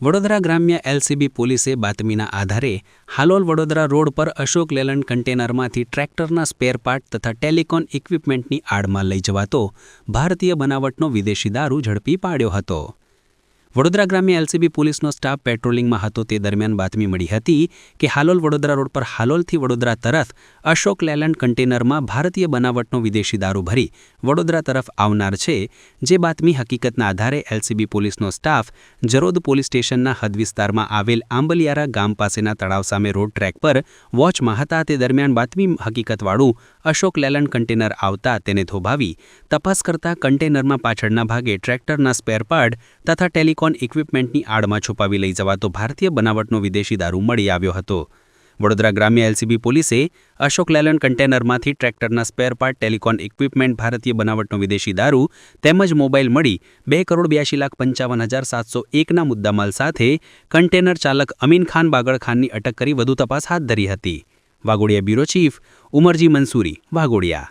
વડોદરા ગ્રામ્ય એલસીબી પોલીસે બાતમીના આધારે હાલોલ વડોદરા રોડ પર અશોક લેલન્ડ કન્ટેનરમાંથી ટ્રેક્ટરના સ્પેરપાર્ટ તથા ટેલિકોન ઇક્વિપમેન્ટની આડમાં લઈ જવાતો ભારતીય બનાવટનો વિદેશી દારૂ ઝડપી પાડ્યો હતો. વડોદરા ગ્રામ્ય એલસીબી પોલીસનો સ્ટાફ પેટ્રોલિંગમાં હતો. તે દરમિયાન બાતમી મળી હતી કે હાલોલ વડોદરા રોડ પર હાલોલથી વડોદરા તરફ અશોક લેલેન્ડ કન્ટેનરમાં ભારતીય બનાવટનો વિદેશી દારૂ ભરી વડોદરા તરફ આવનાર છે. જે બાતમી હકીકતના આધારે એલસીબી પોલીસનો સ્ટાફ જરોદ પોલીસ સ્ટેશનના હદ વિસ્તારમાં આવેલ આંબલિયારા ગામ પાસેના તળાવ સામે રોડ ટ્રેક પર વોચમાં હતા. તે દરમિયાન બાતમી હકીકતવાળું અશોક લેલન્ડ કન્ટેનર આવતા તેને થોભાવી તપાસ કરતા કન્ટેનરમાં પાછળના ભાગે ટ્રેક્ટરના સ્પેરપાર્ટ તથા ટેલિકોન ઇક્વિપમેન્ટની આડમાં છુપાવી લઈ જવાતો ભારતીય બનાવટનો વિદેશી દારૂ મળી આવ્યો હતો. વડોદરા ગ્રામ્ય એલસીબી પોલીસે અશોક લેલન કન્ટેનરમાંથી ટ્રેક્ટરના સ્પેરપાર્ટ ટેલિકોન ઇક્વિપમેન્ટ, ભારતીય બનાવટનો વિદેશી દારૂ તેમજ મોબાઈલ મળી બે કરોડ બ્યાસી લાખ પંચાવન હજાર સાતસો એકના મુદ્દામાલ સાથે કન્ટેનર ચાલક અમીન ખાન બાગળ ખાનની અટક કરી વધુ તપાસ હાથ ધરી હતી. Waghodia bureau chief Umarji Mansuri Waghodia.